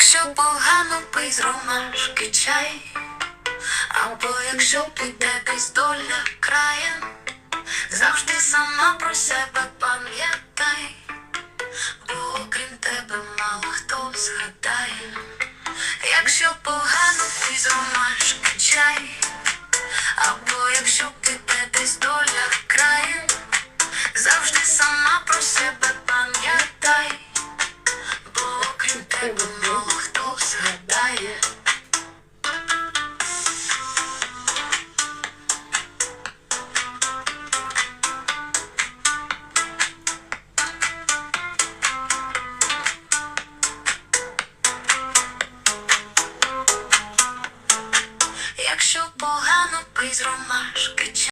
Якщо погано пий з ромашки чай, або якщо піде десь доля краєм, завжди сама про себе пам'ятай, бо окрім тебе мало хто згадає, якщо погано пий з ромашки чай, або якщо піде десь доля краєм, завжди сама про себе. тебе Богу хто згадає. Якщо погано пий з ромашки